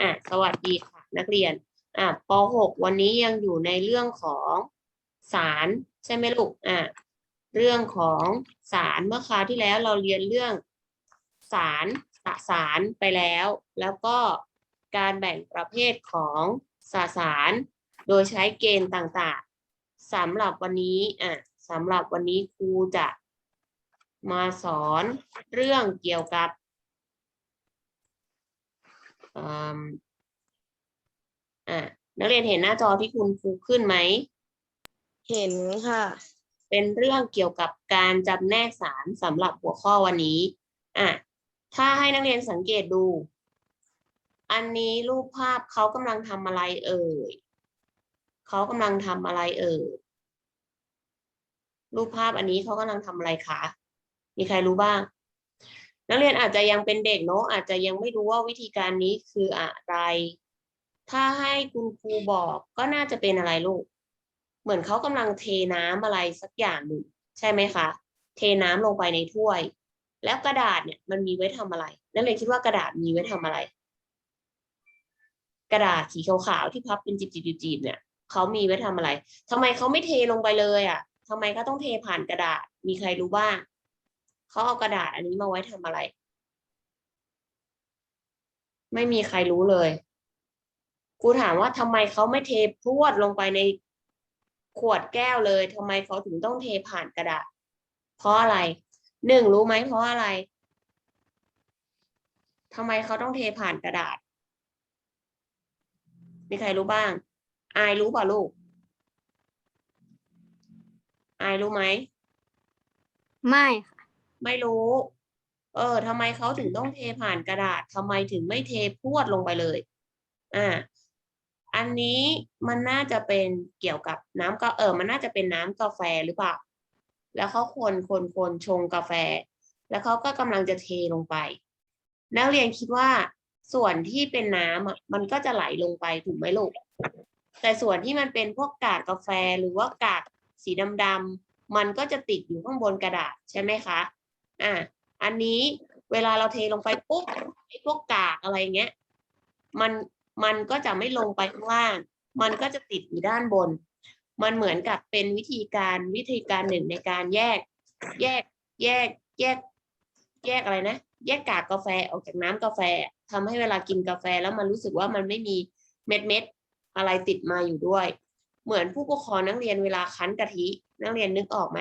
อะสวัสดีค่ะ นักเรียนอะป .6 วันนี้ยังอยู่ในเรื่องของสารใช่ไหมลูกอะเรื่องของสารเมื่อคราวที่แล้วเราเรียนเรื่องสารสสารไปแล้ว แล้วก็การแบ่งประเภทของสสาร โดยใช้เกณฑ์ต่างๆสำหรับวันนี้อะสำหรับวันนี้ครูจะมาสอนเรื่องเกี่ยวกับ อืมอะนักเรียนเห็นหน้าจอที่คุณครูขึ้นไหม เห็นค่ะ เป็นเรื่องเกี่ยวกับการจำแนกสารสำหรับหัวข้อวันนี้อะถ้าให้นักเรียนสังเกตดู อันนี้รูปภาพเขากำลังทำอะไรเอ่ยเขากำลังทำอะไรเอ่ยรูปภาพอันนี้เขากำลังทำอะไรคะ มีใครรู้บ้าง นักเรียนอาจจะยังเป็นเด็กเนาะอาจจะยังไม่รู้ว่าวิธีการนี้คืออะไร ถ้าให้คุณครูบอกก็น่าจะเป็นอะไรลูก เหมือนเขากำลังเทน้ำอะไรสักอย่างหนึ่งใช่ไหมคะ เทน้ำลงไปในถ้วย แล้วกระดาษเนี่ยมันมีไว้ทำอะไรนักเรียนคิดว่ากระดาษมีไว้ทำอะไร กระดาษสีขาวๆที่พับเป็นจีบๆๆเนี่ยเขามีไว้ทำอะไรทำไมเขาไม่เทลงไปเลยอะทำไมเขาต้องเทผ่านกระดาษมีใครรู้บ้าง เขาเอากระดาษอันนี้มาไว้ทำอะไร ไม่มีใครรู้เลยครูถามว่าทำไมเขาไม่เทพรวดลงไปในขวดแก้วเลยทำไมเขาถึงต้องเทผ่านกระดาษ เพราะอะไรหนึ่งรู้ไหมเพราะอะไรทำไมเขาต้องเทผ่านกระดาษ มีใครรู้บ้าง อายรู้ป่ะลูก อายรู้ไหม ไม่ค่ะ ไม่รู้ เออทำไมเขาถึงต้องเทผ่านกระดาษทำไมถึงไม่เทพรวดลงไปเลย อ่า อันนี้มันน่าจะเป็นเกี่ยวกับน้ำก็เออ มันน่าจะเป็นน้ำกาแฟหรือเปล่า แล้วเขาคนคนคนชงกาแฟ แล้วเขาก็กำลังจะเทลงไป นักเรียนคิดว่าส่วนที่เป็นน้ำอะมันก็จะไหลลงไปถูกไหมลูก แต่ส่วนที่มันเป็นพวกกากกาแฟหรือว่ากากสีดำๆมันก็จะติดอยู่ข้างบนกระดาษใช่ไหมคะ อะอันนี้เวลาเราเทลงไปปุ๊บไอ้พวกกากอะไรเงี้ยมันมันก็จะไม่ลงไปข้างล่าง มันก็จะติดอยู่ด้านบน มันเหมือนกับเป็นวิธีการวิธีการหนึ่งในการแยก แยกแยกแยก แยกอะไรนะ แยกกากกาแฟออกจากน้ำกาแฟทำให้เวลากินกาแฟแล้วมันรู้สึกว่ามันไม่มีเม็ดเม็ดอะไรติดมาอยู่ด้วย เหมือนผู้ปกครองนักเรียนเวลาคั้นกะทิ นักเรียนนึกออกไหม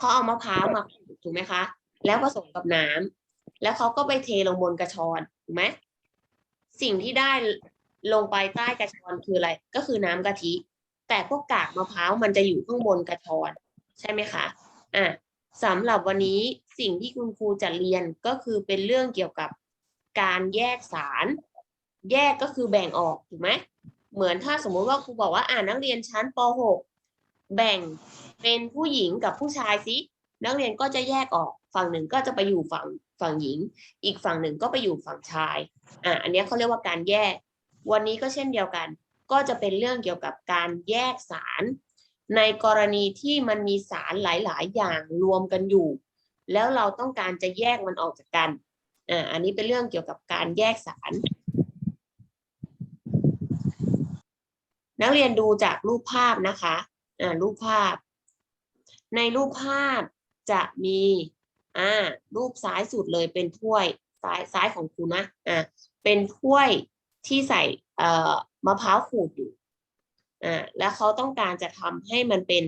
เขาเอามะพร้าวมาถูกไหมคะ แล้วผสมกับน้ำแล้วเขาก็ไปเทลงบนกระชอนถูกไหมสิ่งที่ได้ลงไปใต้กระชอนคืออะไร ก็คือน้ำกะทิ แต่พวกกากมะพร้าวมันจะอยู่ข้างบนกระชอน ใช่ไหมคะอะสำหรับวันนี้สิ่งที่คุณครูจะเรียนก็คือเป็นเรื่องเกี่ยวกับการแยกสาร แยกก็คือแบ่งออกถูกไหมเหมือนถ้าสมมุติว่าครูบอกว่าอ่านักเรียนชั้นป .6 แบ่ง เป็นผู้หญิงกับผู้ชายสินักเรียนก็จะแยกออกฝั่งหนึ่งก็จะไปอยู่ฝั่งฝั่งหญิง อีกฝั่งหนึ่งก็ไปอยู่ฝั่งชายอ่าอันนี้เขาเรียกว่าการแยก วันนี้ก็เช่นเดียวกัน ก็จะเป็นเรื่องเกี่ยวกับการแยกสาร ในกรณีที่มันมีสารหลาย ๆ อย่างรวมกันอยู่ แล้วเราต้องการจะแยกมันออกจากกันอ่าอันนี้เป็นเรื่องเกี่ยวกับการแยกสาร นักเรียนดูจากรูปภาพนะคะอ่ารูปภาพ ในรูปภาพจะมีอ่ารูปซ้ายสุดเลยเป็นถ้วยซ้ายซ้ายของคุณนะอ่าเป็นถ้วยที่ใส่เอ่อมะพร้าวขูดอยู่อ่าแล้วเขาต้องการจะทำให้มันเป็น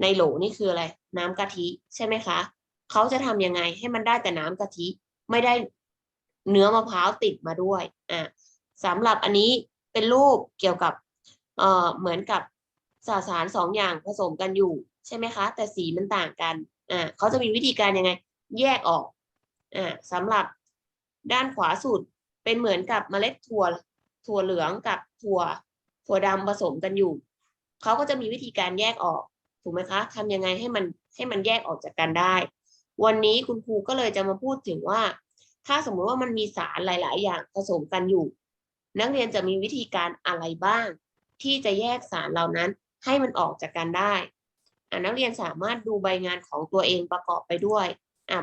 ในโหลนี่คืออะไร น้ำกะทิใช่ไหมคะเขาจะทำยังไงให้มันได้แต่น้ำกะทิไม่ได้เนื้อมะพร้าวติดมาด้วยอ่าสำหรับอันนี้เป็นรูปเกี่ยวกับเอ่อเหมือนกับสสารสองอย่างผสมกันอยู่ ใช่ไหมคะ แต่สีมันต่างกันอ่าเขาจะมีวิธีการยังไง แยกออกอ่าสำหรับด้านขวาสุดเป็นเหมือนกับเมล็ดถั่วถั่วเหลืองกับถั่วถั่วดำผสมกันอยู่ เขาก็จะมีวิธีการแยกออกถูกไหมคะทำยังไงให้มันให้มันแยกออกจากกันได้ วันนี้คุณครูก็เลยจะมาพูดถึงว่า ถ้าสมมุติว่ามันมีสารหลาย ๆ อย่างผสมกันอยู่ นักเรียนจะมีวิธีการอะไรบ้าง ที่จะแยกสารเหล่านั้นให้มันออกจากกันได้ นักเรียนสามารถดูใบงานของตัวเองประกอบไปด้วย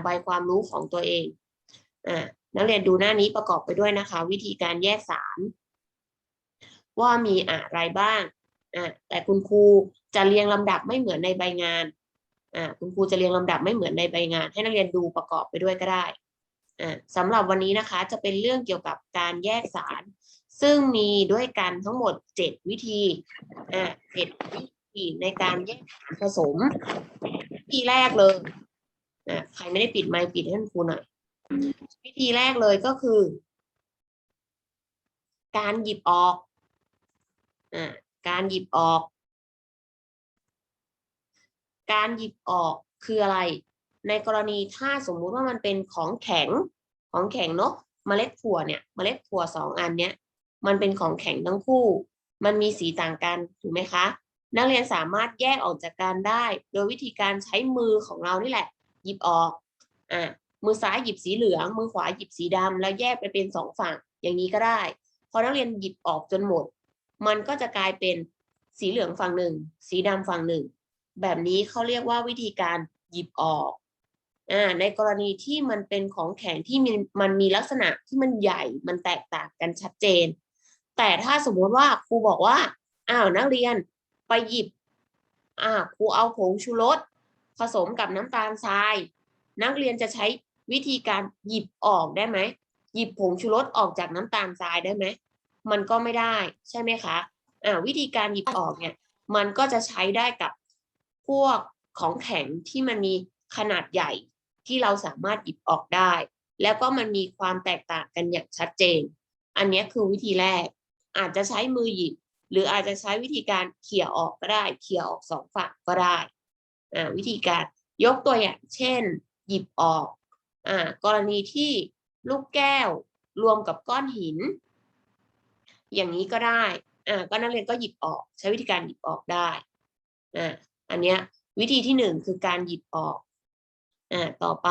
ใบความรู้ของตัวเองอนักเรียนดูหน้านี้ประกอบไปด้วยนะคะ วิธีการแยกสาร ว่ามีอะไรบ้างแต่คุณครูจะเรียงลำดับไม่เหมือนในใบงานคุณครูจะเรียงลำดับไม่เหมือนในใบงาน ให้นักเรียนดูประกอบไปด้วยก็ได้สำหรับวันนี้นะคะจะเป็นเรื่องเกี่ยวกับการแยกสาร ซึ่งมีด้วยกันทั้งหมดเจ็ดวิธีเจ็ดวิีในการแยกสารผสมวิธีแรกเลยอ่าใครไม่ได้ปิดไมค์ปิดให้คุณครูหน่อยวิธีแรกเลยก็คือ การหยิบออกอ่าการหยิบออก การหยิบออกคืออะไร ในกรณีถ้าสมมุติว่ามันเป็นของแข็งของแข็งเนาะเมล็ดถั่วเนี่ยเมล็ดถั่วสองอันเนี้ยมันเป็นของแข็งทั้งคู่ มันมีสีต่างกันถูกไหมคะ นักเรียนสามารถแยกออกจากกันได้ โดยวิธีการใช้มือของเรานี่แหละ หยิบออกอ่ามือซ้ายหยิบสีเหลือง มือขวาหยิบสีดำแล้วแยกไปเป็นสองฝั่งอย่างนี้ก็ได้ พอนักเรียนหยิบออกจนหมด มันก็จะกลายเป็นสีเหลืองฝั่งหนึ่ง สีดำฝั่งหนึ่ง แบบนี้เขาเรียกว่าวิธีการหยิบออกอ่าในกรณีที่มันเป็นของแข็งที่มีมันมีลักษณะที่มันใหญ่ มันแตกต่างกันชัดเจน แต่ถ้าสมมติว่าครูบอกว่า อ้าวนักเรียน ไปหยิบ อ่าครูเอาผงชูรสผสมกับน้ำตาลทราย นักเรียนจะใช้วิธีการหยิบออกได้ไหมหยิบผงชูรสออกจากน้ำตาลทรายได้ไหมมันก็ไม่ได้ใช่ไหมคะอ่าวิธีการหยิบออกเนี่ยมันก็จะใช้ได้กับพวกของแข็งที่มันมีขนาดใหญ่ที่เราสามารถหยิบออกได้ แล้วก็มันมีความแตกต่างกันอย่างชัดเจน อันนี้คือวิธีแรก อาจจะใช้มือหยิบ หรืออาจจะใช้วิธีการเขี่ยออกก็ได้เขี่ยออกสองฝั่งก็ได้วิธีการยกตัวอย่างเช่น หยิบออกอกรณีที่ลูกแก้วรวมกับก้อนหิน อย่างนี้ก็ได้ก็นักเรียนก็หยิบออก ใช้วิธีการหยิบออกได้อันเนี้ยวิธีที่หนึ่งคือการหยิบออกอต่อไป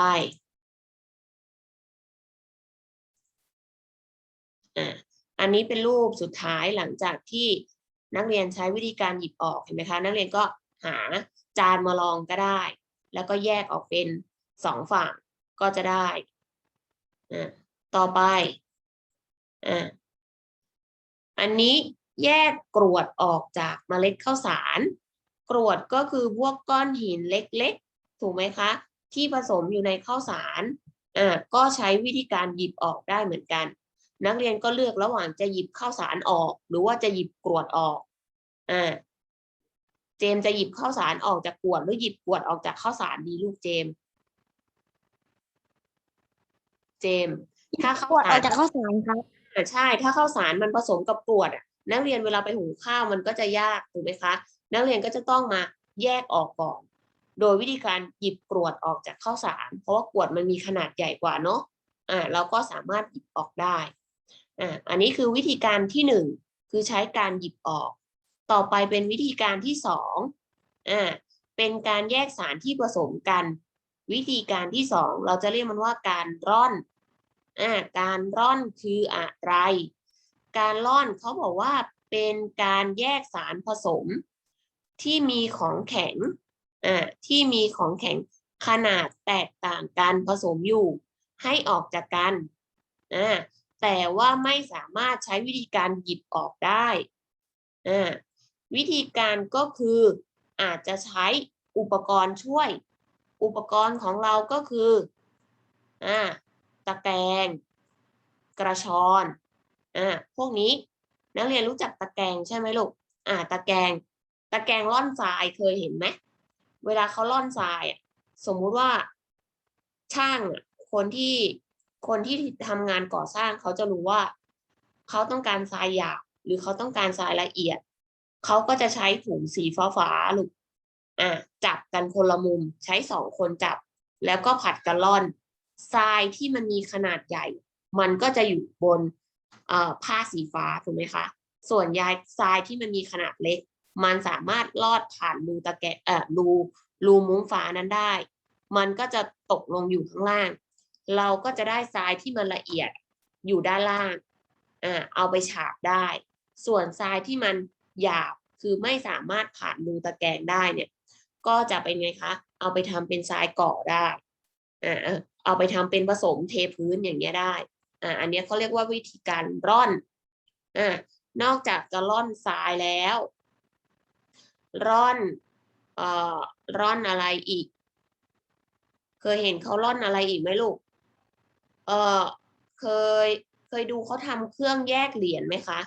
อ อันนี้เป็นรูปสุดท้ายหลังจากที่นักเรียนใช้วิธีการหยิบออกเห็นไหมคะ นักเรียนก็หาจานมาลองก็ได้ แล้วก็แยกออกเป็นสองฝั่งก็จะได้อ่าต่อไปอ่าอันนี้แยกกรวดออกจากเมล็ดข้าวสาร กรวดก็คือพวกก้อนหินเล็กๆ ถูกไหมคะ ที่ผสมอยู่ในข้าวสาร อ่า ก็ใช้วิธีการหยิบออกได้เหมือนกัน นักเรียนก็เลือกระหว่างจะหยิบข้าวสารออก หรือว่าจะหยิบกรวดออกอ่าเจมส์จะหยิบข้าวสารออกจากกรวดหรือหยิบกรวดออกจากข้าวสารดีลูกเจมส์เจมส์ถ้าข้าวปวดสาออรกจากข้าวสารครับอ่าใช่ ถ้าข้าวสารมันผสมกับกรวดอะนักเรียนเวลาไปหุงข้าวมันก็จะยากถูกไหมคะ นักเรียนก็จะต้องมาแยกออกก่อน โดยวิธีการหยิบกรวดออกจากข้าวสาร เพราะว่ากรวดมันมีขนาดใหญ่กว่าเนาะอ่าเราก็สามารถหยิบออกได้ อ่าอันนี้คือวิธีการที่หนึ่งคือใช้การหยิบออก ต่อไปเป็นวิธีการที่สองอ่าเป็นการแยกสารที่ผสมกัน วิธีการที่สองเราจะเรียกมันว่าการร่อนอ่าการร่อนคืออะไร การร่อนเขาบอกว่าเป็นการแยกสารผสม ที่มีของแข็งอ่าที่มีของแข็งขนาดแตกต่างกันผสมอยู่ ให้ออกจากกันอ่า แต่ว่าไม่สามารถใช้วิธีการหยิบออกได้อ่าวิธีการก็คืออาจจะใช้อุปกรณ์ช่วย อุปกรณ์ของเราก็คืออ่าตะแกรงกระชอนอ่าพวกนี้นักเรียนรู้จักตะแกรงใช่ไหมลูกอ่าตะแกรงตะแกรงร่อนทรายเคยเห็นไหมเวลาเขาร่อนทรายอะสมมุติว่าช่างอะคนที่ คนที่ทำงานก่อสร้างเขาจะรู้ว่า เขาต้องการทรายหยาบหรือเขาต้องการทรายละเอียด เขาก็จะใช้ถุงสีฟ้าฟ้าลูกอ่าจับกันคนละมุม ใช้สองคนจับ แล้วก็ผัดกันร่อนทรายที่มันมีขนาดใหญ่ มันก็จะอยู่บนอ่อผ้าสีฟ้าถูกไหมคะ ส่วนยายทรายที่มันมีขนาดเล็ก มันสามารถลอดผ่านรูตะแกรงเอ่อรูรูมุ้งฟ้านั้นได้ มันก็จะตกลงอยู่ข้างล่าง เราก็จะได้ทรายที่มันละเอียดอยู่ด้านล่างอ่าเอาไปฉาบได้ ส่วนทรายที่มันหยาบคือไม่สามารถผ่านรูตะแกรงได้เนี่ย ก็จะเป็นไงคะ เอาไปทำเป็นทรายก่อได้อ่าเอาไปทำเป็นผสมเทพื้นอย่างเงี้ยได้อ่าอันนี้เขาเรียกว่าวิธีการร่อนอ่านอกจากจะร่อนทรายแล้ว ร่อนเอ่อร่อนอะไรอีก เคยเห็นเขาร่อนอะไรอีกไหมลูก เออเคยเคยดูเขาทำเครื่องแยกเหรียญไหมคะ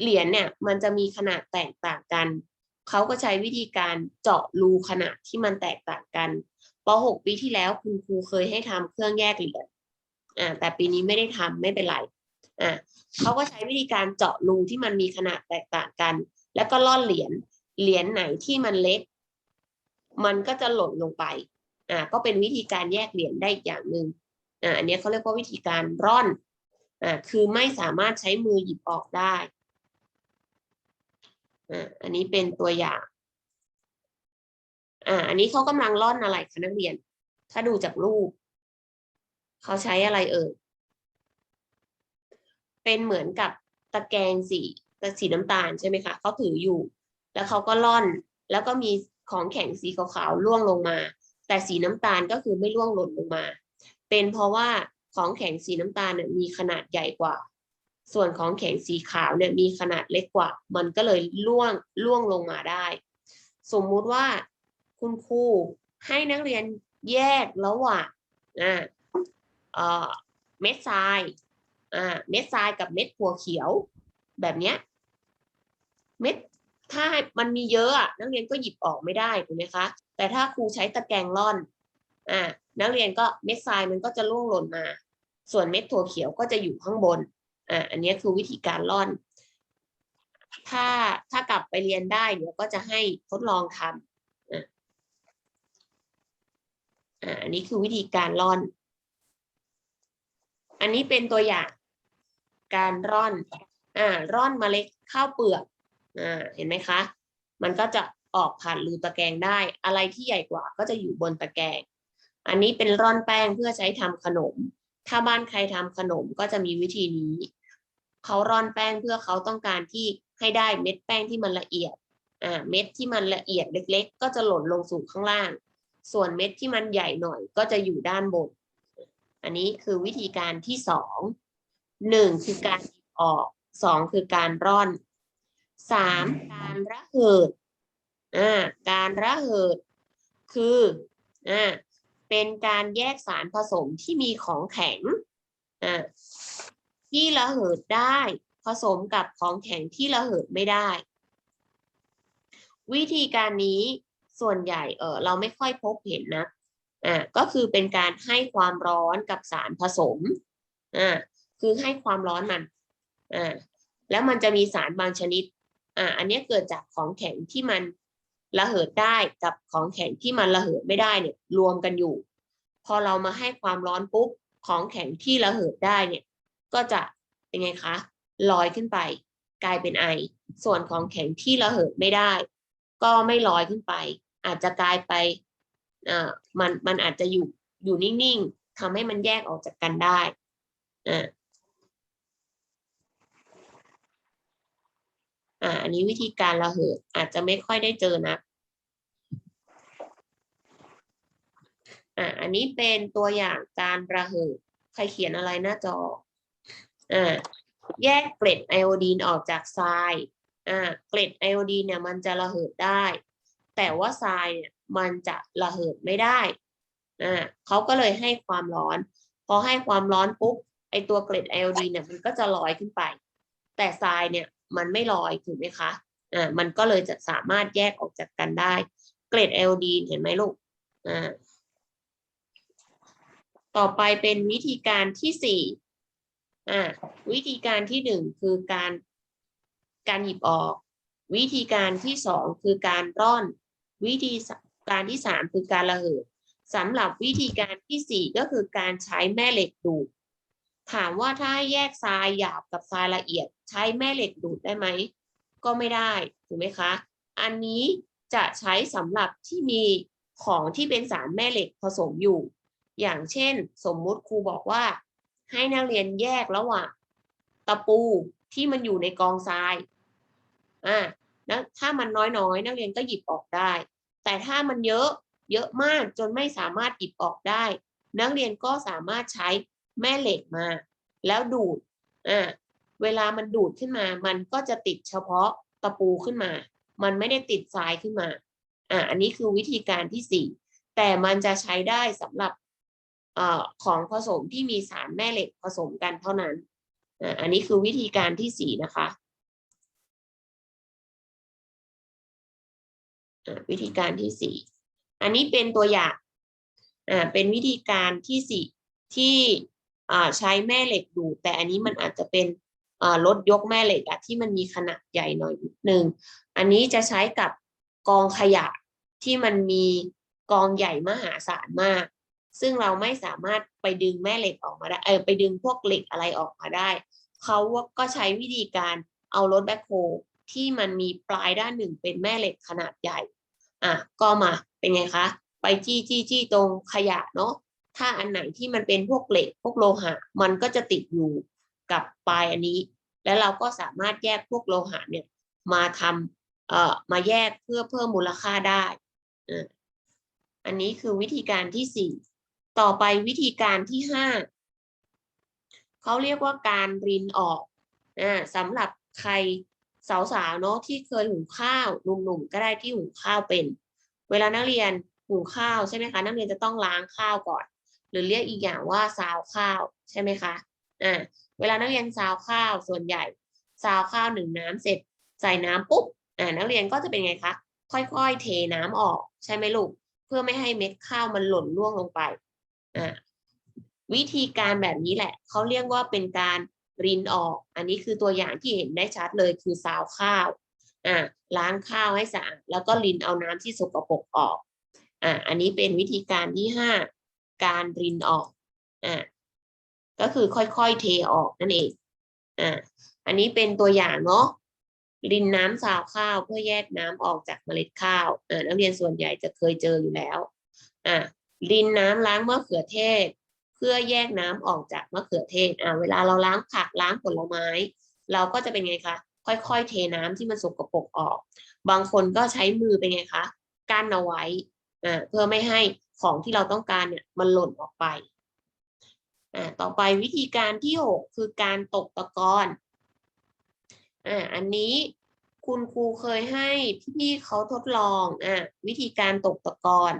เหรียญเนี่ยมันจะมีขนาดแตกต่างกัน เขาก็ใช้วิธีการเจาะรูขนาดที่มันแตกต่างกันป .6 ปีที่แล้วคุณครูเคยให้ทำเครื่องแยกเหรียญอ่าแต่ปีนี้ไม่ได้ทำไม่เป็นไรอ่าเขาก็ใช้วิธีการเจาะรูที่มันมีขนาดแตกต่างกัน แล้วก็ล่อนเหรียญเหรียญไหนที่มันเล็ก มันก็จะหล่นลงไปอ่าก็เป็นวิธีการแยกเหรียญได้อีกอย่างหนึ่ง อันนี้เขาเรียกว่าวิธีการร่อนอ่าคือไม่สามารถใช้มือหยิบออกได้อ่าอันนี้เป็นตัวอย่างอ่าอันนี้เขากำลังร่อนอะไรคะนักเรียน ถ้าดูจากรูป เขาใช้อะไรเอ่ย เป็นเหมือนกับตะแกรงสีตะสีน้ำตาลใช่ไหมคะเขาถืออยู่ แล้วเขาก็ล่อน แล้วก็มีของแข็งสีขาวๆล่วงลงมา แต่สีน้ำตาลก็คือไม่ล่วงหล่นลงมา เป็นเพราะว่าของแข็งสีน้ำตาลเนี่ยมีขนาดใหญ่กว่า ส่วนของแข็งสีขาวเนี่ยมีขนาดเล็กกว่า มันก็เลยล่วงล่วงลงมาได้ สมมุติว่าคุณครูให้นักเรียนแยกระหว่างอ่าเอ่อเม็ดทรายอ่าเม็ดทรายกับเม็ดถั่วเขียวแบบเนี้ยเม็ดถ้ามันมีเยอะนักเรียนก็หยิบออกไม่ได้ถูกไหมคะ แต่ถ้าครูใช้ตะแกรงร่อน อ่านักเรียนก็เม็ดทรายมันก็จะล่วงหล่นมา ส่วนเม็ดถั่วเขียวก็จะอยู่ข้างบนอ่าอันนี้คือวิธีการร่อน ถ้าถ้ากลับไปเรียนได้เดี๋ยวก็จะให้ทดลองทำอะอ่าอันนี้คือวิธีการร่อน อันนี้เป็นตัวอย่างการร่อน อ่า ร่อนเมล็ดข้าวเปลือก อ่า เห็นไหมคะ มันก็จะออกผ่านรูตะแกรงได้ อะไรที่ใหญ่กว่าก็จะอยู่บนตะแกรง อันนี้เป็นร่อนแป้งเพื่อใช้ทำขนม ถ้าบ้านใครทำขนมก็จะมีวิธีนี้ เขาร่อนแป้งเพื่อเขาต้องการที่ให้ได้เม็ดแป้งที่มันละเอียด อ่า เม็ดที่มันละเอียดเล็ก ๆ ก็จะหล่นลงสู่ข้างล่าง ส่วนเม็ดที่มันใหญ่หน่อยก็จะอยู่ด้านบน อันนี้คือวิธีการที่สอง หนึ่งคือการดิบออกสองคือการร่อนสามการระเหิด อ่า การระเหิด คือ อ่า เป็นการแยกสารผสมที่มีของแข็งที่ระเหิดได้ผสมกับของแข็งที่ระเหิดไม่ได้ วิธีการนี้ส่วนใหญ่เออเราไม่ค่อยพบเห็นนะอ่าก็คือเป็นการให้ความร้อนกับสารผสมอ่าคือให้ความร้อนมันอ่าแล้วมันจะมีสารบางชนิดอ่าอันนี้เกิดจากของแข็งที่มัน ระเหิดได้กับของแข็งที่มันระเหิดไม่ได้เนี่ยรวมกันอยู่ พอเรามาให้ความร้อนปุ๊บของแข็งที่ระเหิดได้เนี่ยก็จะเป็นไงคะลอยขึ้นไป กลายเป็นไอ ส่วนของแข็งที่ระเหิดไม่ได้ ก็ไม่ลอยขึ้นไป อาจจะกลายไปอ่ามันมันอาจจะอยู่อยู่นิ่งๆทำให้มันแยกออกจากกันได้อ่า อ่าอันนี้วิธีการระเหิดอาจจะไม่ค่อยได้เจอนะอ่าอันนี้เป็นตัวอย่างการระเหิดใครเขียนอะไรหน้าจออ่าแยกเกล็ดไอโอดีนออกจากทรายอ่าเกล็ดไอโอดีนเนี่ยมันจะระเหิดได้ แต่ว่าทรายเนี่ยมันจะระเหิดไม่ได้อ่าเขาก็เลยให้ความร้อน พอให้ความร้อนปุ๊บไอตัวเกล็ดไอโอดีนเนี่ยมันก็จะลอยขึ้นไป แต่ทรายเนี่ย มันไม่ลอยถูกไหมคะอ่ามันก็เลยจะสามารถแยกออกจากกันได้ เกล็ดไอโอดีเห็นไหมลูกอ่าต่อไปเป็นวิธีการที่สี่อ่าวิธีการที่หนึ่งคือการการหยิบออก วิธีการที่สองคือการร่อน วิธีการที่สามคือการระเหิดสำหรับวิธีการที่สี่ก็คือการใช้แม่เหล็กดูดถามว่าถ้าแยกทรายหยาบกับทรายละเอียด ใช้แม่เหล็กดูดได้ไหม ก็ไม่ได้ถูกไหมคะ อันนี้จะใช้สำหรับที่มีของที่เป็นสารแม่เหล็กผสมอยู่ อย่างเช่น สมมุติครูบอกว่า ให้นักเรียนแยกระหว่างตะปูที่มันอยู่ในกองทรายอ่าถ้ามันน้อยๆ นักเรียนก็หยิบออกได้ แต่ถ้ามันเยอะเยอะมากจนไม่สามารถหยิบออกได้ นักเรียนก็สามารถใช้แม่เหล็กมา แล้วดูดอ่า เวลามันดูดขึ้นมา มันก็จะติดเฉพาะตะปูขึ้นมา มันไม่ได้ติดทรายขึ้นมา อ่าอันนี้คือวิธีการที่สี่แต่มันจะใช้ได้สำหรับเอ่อของผสมที่มีสารแม่เหล็กผสมกันเท่านั้นอ่าอันนี้คือวิธีการที่สี่นะคะอ่าวิธีการที่สี่ อันนี้เป็นตัวอย่างอ่าเป็นวิธีการที่สี่ที่อ่าใช้แม่เหล็กดูดแต่อันนี้มันอาจจะเป็น รถยกแม่เหล็กอะที่มันมีขนาดใหญ่หน่อยนิดนึง อันนี้จะใช้กับกองขยะที่มันมีกองใหญ่มหาศาลมาก ซึ่งเราไม่สามารถไปดึงแม่เหล็กออกมาได้ เออไปดึงพวกเหล็กอะไรออกมาได้ เขาก็ใช้วิธีการเอารถแบ็คโฮที่มันมีปลายด้านหนึ่งเป็นแม่เหล็กขนาดใหญ่ อะ ก็มาเป็นไงคะ ไปจี้จี้จี้ตรงขยะเนาะ ถ้าอันไหนที่มันเป็นพวกเหล็กพวกโลหะ มันก็จะติดอยู่ กับปลายอันนี้ แล้วเราก็สามารถแยกพวกโลหะเนี่ยมาทำเอ่อมาแยกเพื่อเพิ่มมูลค่าได้อออันนี้คือวิธีการที่สี่ต่อไปวิธีการที่ห้าเขาเรียกว่าการรินออกอ่าสำหรับใครสาวๆเนาะที่เคยหุงข้าวหนุ่มๆก็ได้ที่หุงข้าวเป็น เวลานักเรียนหุงข้าวใช่ไหมคะนักเรียนจะต้องล้างข้าวก่อน หรือเรียกอีกอย่างว่าซาวข้าวใช่ไหมคะอ่า เวลานักเรียนซาวข้าวส่วนใหญ่ซาวข้าวหนึ่งน้ำเสร็จใส่น้ำปุ๊บอ่านักเรียนก็จะเป็นไงคะค่อยๆ เทน้ำออกใช่ไหมลูก เพื่อไม่ให้เม็ดข้าวมันหล่นร่วงลงไปอ่าวิธีการแบบนี้แหละเขาเรียกว่าเป็นการรินออก อันนี้คือตัวอย่างที่เห็นได้ชัดเลยคือซาวข้าวอ่าล้างข้าวให้สะอาดแล้วก็รินเอาน้ำที่สกปรกออกอ่าอันนี้เป็นวิธีการที่ห้าการรินออกอ่า ก็คือค่อยๆเทออกนั่นเองอ่าอันนี้เป็นตัวอย่างเนาะรินน้ำซาวข้าวเพื่อแยกน้ำออกจากเมล็ดข้าวอ่านักเรียนส่วนใหญ่จะเคยเจออยู่แล้วอ่ารินน้ำล้างมะเขือเทศ เพื่อแยกน้ำออกจากมะเขือเทศอ่าเวลาเราล้างผักล้างผลไม้ เราก็จะเป็นไงคะค่อยๆ เทน้ำที่มันสกปรกออก บางคนก็ใช้มือเป็นไงคะกั้นเอาไว้อ่าเพื่อไม่ให้ของที่เราต้องการเนี่ยมันหล่นออกไป ต่อไปวิธีการที่หกคือการตกตะกอนอ่าอันนี้คุณครูเคยให้พี่ๆเขาทดลองอ่าวิธีการตกตะกอน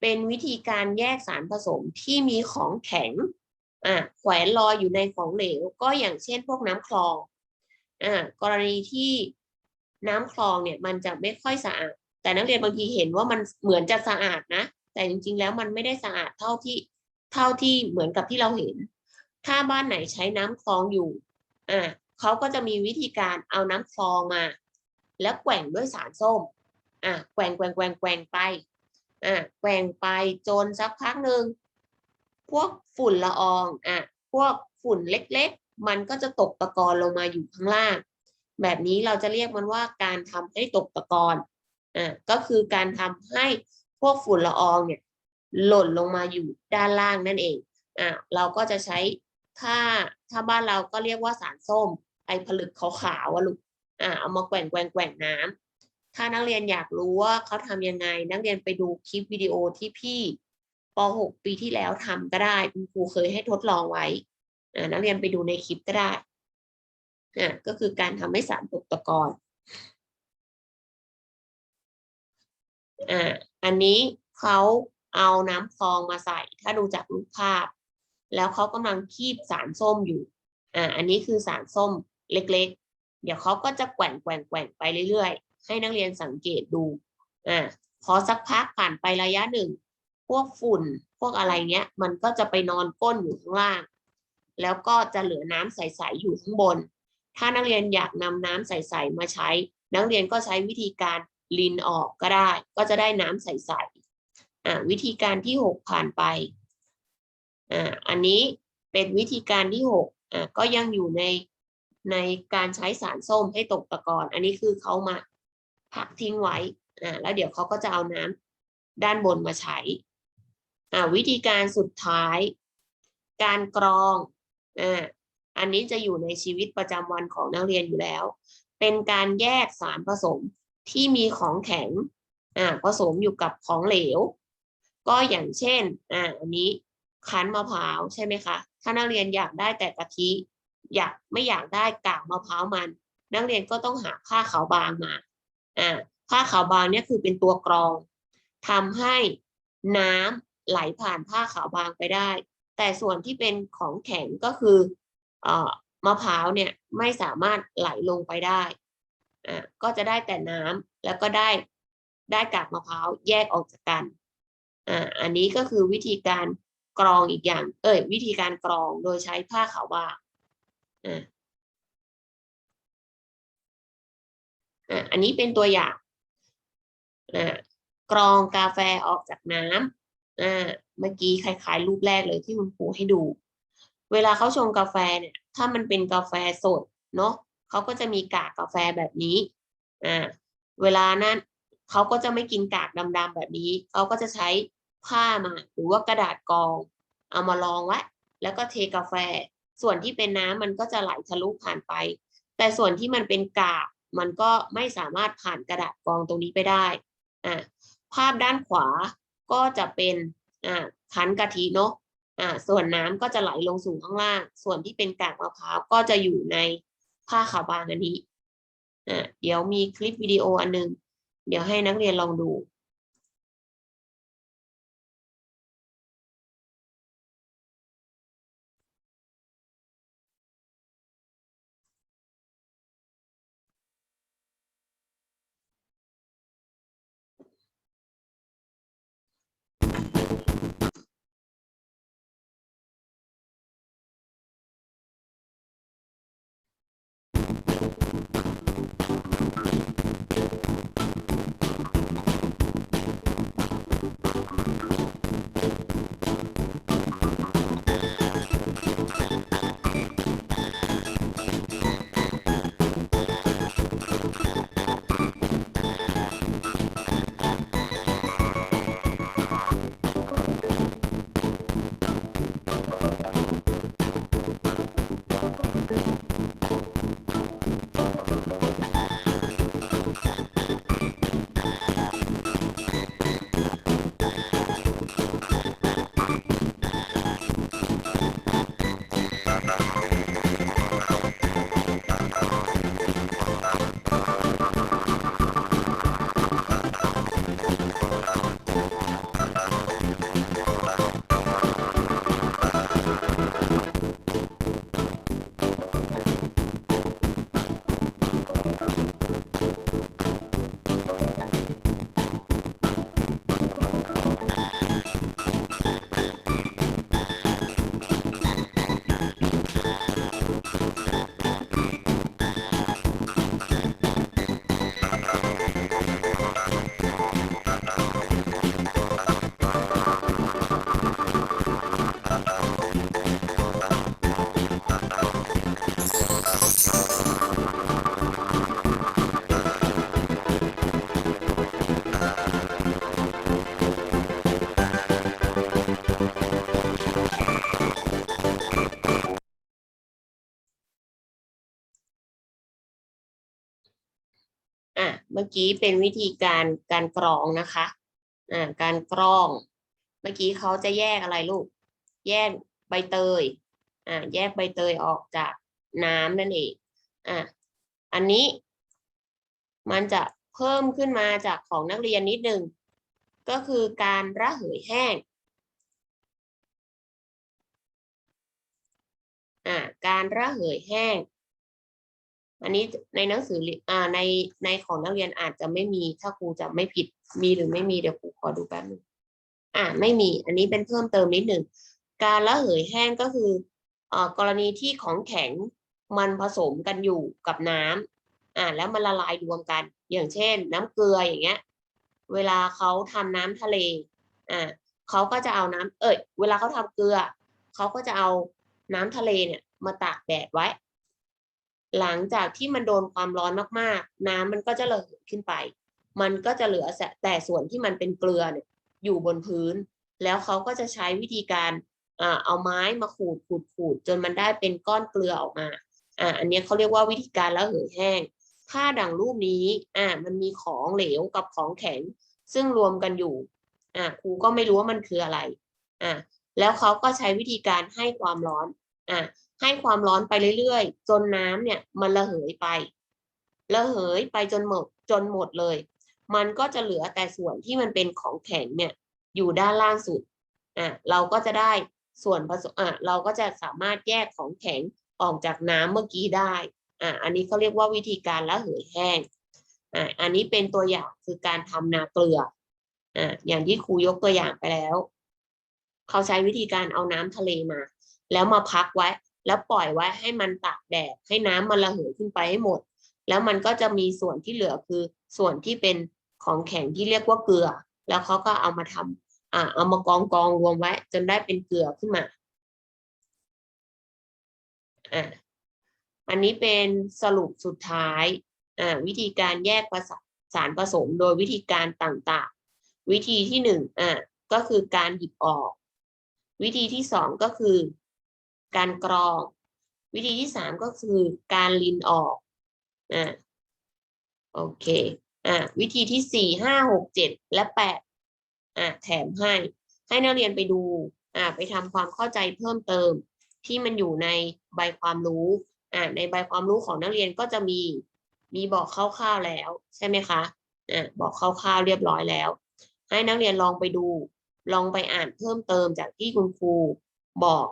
เป็นวิธีการแยกสารผสมที่มีของแข็งอ่าแขวนลอยอยู่ในของเหลว ก็อย่างเช่นพวกน้ำคลองอ่ากรณีที่น้ำคลองเนี่ยมันจะไม่ค่อยสะอาด แต่นักเรียนบางทีเห็นว่ามันเหมือนจะสะอาดนะ แต่จริงๆแล้วมันไม่ได้สะอาดเท่าที่ เท่าที่เหมือนกับที่เราเห็น ถ้าบ้านไหนใช้น้ำคลองอยู่อ่าเขาก็จะมีวิธีการเอาน้ำคลองมา แล้วแกว่งด้วยสารส้มอ่าแกว่งแกว่งแกว่งแกว่งไปอ่าแกว่งไปจนสักพักหนึ่งพวกฝุ่นละอองอะพวกฝุ่นเล็กๆ มันก็จะตกตะกอนลงมาอยู่ข้างล่าง แบบนี้เราจะเรียกมันว่าการทำให้ตกตะกอนอ่าก็คือการทำให้พวกฝุ่นละอองเนี่ย หล่นลงมาอยู่ด้านล่างนั่นเองอ่าเราก็จะใช้ถ้าถ้าบ้านเราก็เรียกว่าสารส้ม ไอผลึกขาวๆอะลูกอ่าเอามาแกว่งแกว่งแกว่งน้ำถ้านักเรียนอยากรู้ว่าเขาทำยังไง นักเรียนไปดูคลิปวิดีโอที่พี่ป .6 ปีที่แล้วทำก็ได้คุณครูเคยให้ทดลองไว้อ่านักเรียนไปดูในคลิปก็ได้อ่าก็คือการทำให้สารตกตะกอนอ่าอันนี้เขา เอาน้ำคลองมาใส่ ถ้าดูจากรูปภาพ แล้วเขากำลังคีบสารส้มอยู่อ่าอันนี้คือสารส้มเล็กๆ เดี๋ยวเขาก็จะแกว่งแกว่งแกว่งไปเรื่อยๆ ให้นักเรียนสังเกตดูอ่าพอสักพักผ่านไประยะหนึ่ง พวกฝุ่นพวกอะไรเนี้ย มันก็จะไปนอนก้นอยู่ข้างล่าง แล้วก็จะเหลือน้ำใสๆอยู่ข้างบน ถ้านักเรียนอยากนำน้ำใสๆมาใช้ นักเรียนก็ใช้วิธีการลินออกก็ได้ ก็จะได้น้ำใสๆ วิธีการที่หกผ่านไปอ่าอันนี้เป็นวิธีการที่หกอ่าก็ยังอยู่ในในการใช้สารส้มให้ตกตะกอน อันนี้คือเขามาพักทิ้งไว้อ่าแล้วเดี๋ยวเขาก็จะเอาน้ำด้านบนมาใช้อ่าวิธีการสุดท้าย การกรองอ่าอันนี้จะอยู่ในชีวิตประจำวันของนักเรียนอยู่แล้ว เป็นการแยกสารผสมที่มีของแข็งอ่าผสมอยู่กับของเหลว ก็อย่างเช่นอ่าอันนี้คั้นมะพร้าวใช่ไหมคะ ถ้านักเรียนอยากได้แต่กะทิ อยากไม่อยากได้กากมะพร้าวมัน นักเรียนก็ต้องหาผ้าขาวบางมาอ่าผ้าขาวบางเนี่ยคือเป็นตัวกรองทำให้น้ำไหลผ่านผ้าขาวบางไปได้ แต่ส่วนที่เป็นของแข็งก็คือเอ่อมะพร้าวเนี่ยไม่สามารถไหลลงไปได้อ่าก็จะได้แต่น้ำแล้วก็ได้ได้กากมะพร้าวแยกออกจากกัน อ่าอันนี้ก็คือวิธีการกรองอีกอย่าง เอ้ยวิธีการกรองโดยใช้ผ้าขาวบางอ่าอะอันนี้เป็นตัวอย่างอ่ากรองกาแฟออกจากน้ำอ่าเมื่อกี้คล้ายๆรูปแรกเลยที่คุณครูให้ดู เวลาเขาชงกาแฟเนี่ย ถ้ามันเป็นกาแฟสดเนาะเขาก็จะมีกากกาแฟแบบนี้อ่าเวลานั้นเขาก็จะไม่กินกากดำๆแบบนี้ เขาก็จะใช้ ผ้ามา หรือว่ากระดาษกอง เอามารองไว้แล้วก็เทกาแฟ ส่วนที่เป็นน้ำมันก็จะไหลทะลุผ่านไป แต่ส่วนที่มันเป็นกากมันก็ไม่สามารถผ่านกระดาษกองตรงนี้ไปได้อ่าภาพด้านขวาก็จะเป็นอ่าคั้นกะทิเนาะอ่าส่วนน้ำก็จะไหลลงสู่ข้างล่าง ส่วนที่เป็นกากมะพร้าวก็จะอยู่ในผ้าขาวบางอันนี้อ่าเดี๋ยวมีคลิปวิดีโออันหนึง เดี๋ยวให้นักเรียนลองดู เมื่อกี้เป็นวิธีการการกรองนะคะอ่าการกรอง เมื่อกี้เขาจะแยกอะไรลูก แยกใบเตยอ่าแยกใบเตยออกจากน้ำนั่นเองอะอันนี้ มันจะเพิ่มขึ้นมาจากของนักเรียนนิดนึงก็คือการระเหยแห้งอ่าการระเหยแห้ง อันนี้ในหนังสืออ่าในในของนักเรียนอาจจะไม่มีถ้าครูจะไม่ผิดมีหรือไม่มีเดี๋ยวครูขอดูแป๊บนึงอ่าไม่มีอันนี้เป็นเพิ่มเติมนิดหนึ่งการระเหยแห้งก็คืออ่อกรณีที่ของแข็งมันผสมกันอยู่กับน้ำอ่าแล้วมันละลายรวมกัน อย่างเช่น น้ำเกลืออย่างเงี้ย เวลาเขาทำน้ำทะเลอ่าเขาก็จะเอาน้ำเอ้ยเวลาเขาทำเกลือเขาก็จะเอาน้ำทะเลเนี่ยมาตากแดดไว้ หลังจากที่มันโดนความร้อนมากๆ น้ำมันก็จะระเหยขึ้นไป มันก็จะเหลือแต่ส่วนที่มันเป็นเกลือเนี่ยอยู่บนพื้น แล้วเขาก็จะใช้วิธีการเอาไม้มาขูดขูดขูดจนมันได้เป็นก้อนเกลือออกมาอ่าอันนี้เขาเรียกว่าวิธีการระเหยแห้ง ถ้าดังรูปนี้อ่ามันมีของเหลวกับของแข็ง ซึ่งรวมกันอยู่อ่าครูก็ไม่รู้ว่ามันคืออะไรอ่าแล้วเขาก็ใช้วิธีการให้ความร้อนอะ ให้ความร้อนไปเรื่อยๆ จนน้ำเนี่ยมันระเหยไประเหยไปจนหมดจนหมดเลย มันก็จะเหลือแต่ส่วนที่มันเป็นของแข็งเนี่ยอยู่ด้านล่างสุดอะเราก็จะได้ส่วนผสมอะเราก็จะสามารถแยกของแข็งออกจากน้ำเมื่อกี้ได้อะอันนี้เขาเรียกว่าวิธีการระเหยแห้งอะอันนี้เป็นตัวอย่างคือการทำนาเกลืออะอย่างที่ครูยกตัวอย่างไปแล้ว เขาใช้วิธีการเอาน้ำทะเลมา แล้วมาพักไว้ แล้วปล่อยไว้ให้มันตากแดดให้น้ำมันระเหยขึ้นไปให้หมด แล้วมันก็จะมีส่วนที่เหลือคือส่วนที่เป็นของแข็งที่เรียกว่าเกลือ แล้วเขาก็เอามาทำอ่าเอามากองกองรวมไว้ จนได้เป็นเกลือขึ้นมาอ่าอันนี้เป็นสรุปสุดท้ายอ่าวิธีการแยกประสาสารผสมโดยวิธีการต่างๆ วิธีที่หนึ่งอ่าก็คือการหยิบออก วิธีที่สองก็คือ การกรอง วิธีที่สามก็คือการลินออกอ่าโอเคอ่าวิธีที่สี่ห้าหกเจ็ดและแปดอ่าแถมให้ ให้นักเรียนไปดูอ่าไปทำความเข้าใจเพิ่มเติม ที่มันอยู่ในใบความรู้อ่าในใบความรู้ของนักเรียนก็จะมีมีบอกคร่าวๆแล้ว ใช่ไหมคะอ่าบอกคร่าวๆเรียบร้อยแล้ว ให้นักเรียนลองไปดู ลองไปอ่านเพิ่มเติมจากที่คุณครูบอก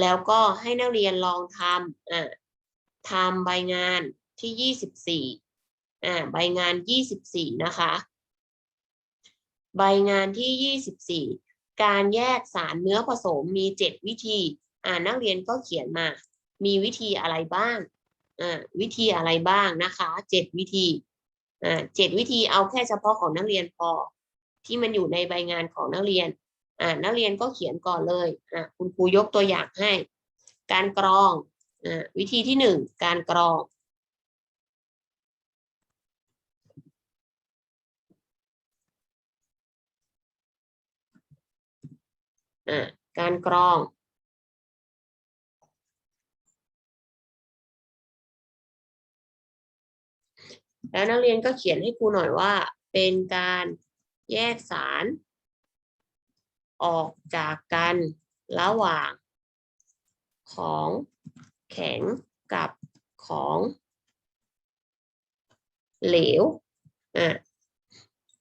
แล้วก็ให้นักเรียนลองทำอ่าทำใบงานที่ยี่สิบสี่อ่าใบงานยี่สิบสี่นะคะ ใบงานที่ยี่สิบสี่การแยกสารเนื้อผสมมีเจ็ดวิธี อ่านักเรียนก็เขียนมา มีวิธีอะไรบ้างอ่าวิธีอะไรบ้างนะคะเจ็ดวิธีอ่าเจ็ดวิธีเอาแค่เฉพาะของนักเรียนพอ ที่มันอยู่ในใบงานของนักเรียน อ่านักเรียนก็เขียนก่อนเลยอ่าคุณครูยกตัวอย่างให้ การกรองอ่าวิธีที่หนึ่งการกรองอ่าการกรองแล้วนักเรียนก็เขียนให้ครูหน่อยว่า เป็นการแยกสาร ออกจากกันระหว่าง ของแข็งกับของเหลวอะ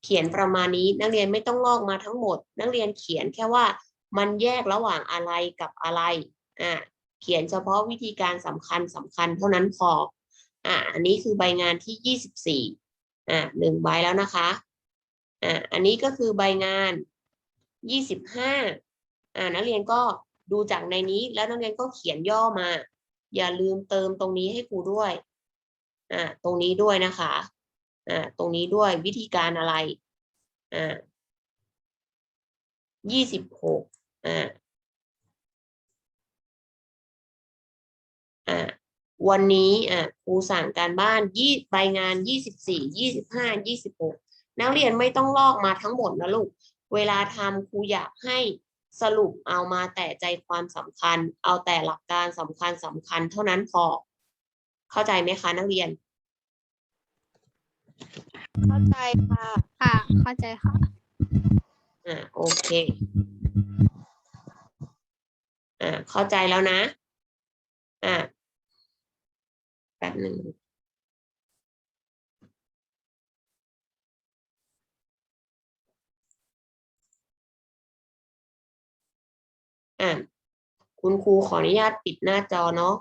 เขียนประมาณนี้นักเรียนไม่ต้องลอกมาทั้งหมด นักเรียนเขียนแค่ว่ามันแยกระหว่างอะไรกับอะไรอะเขียนเฉพาะวิธีการสำคัญสำคัญเท่านั้นพออะอันนี้คือใบงานที่ยี่สิบสี่อะหนึ่งใบแล้วนะคะอะอันนี้ก็คือใบงาน ยี่สิบห้าอ่านักเรียนก็ดูจากในนี้แล้วนักเรียนก็เขียนย่อมา อย่าลืมเติมตรงนี้ให้ครูด้วยอ่าตรงนี้ด้วยนะคะอ่าตรงนี้ด้วยวิธีการอะไรอ่ายี่สิบหกอ่าอ่าวันนี้อ่าครูสั่งการบ้านยี่ใบงานยี่สิบสี่ยี่สิบห้ายี่สิบหกนักเรียนไม่ต้องลอกมาทั้งหมดนะลูก เวลาทำครูอยากให้สรุปเอามาแต่ใจความสำคัญ เอาแต่หลักการสำคัญสำคัญเท่านั้นพอ เข้าใจไหมคะนักเรียน เข้าใจค่ะ ค่ะ เข้าใจค่ะ อ่าโอเค อ่าเข้าใจแล้วนะ อ่าแป๊บหนึ่ง อ่าคุณครูขออนุญาตปิดหน้าจอเนาะ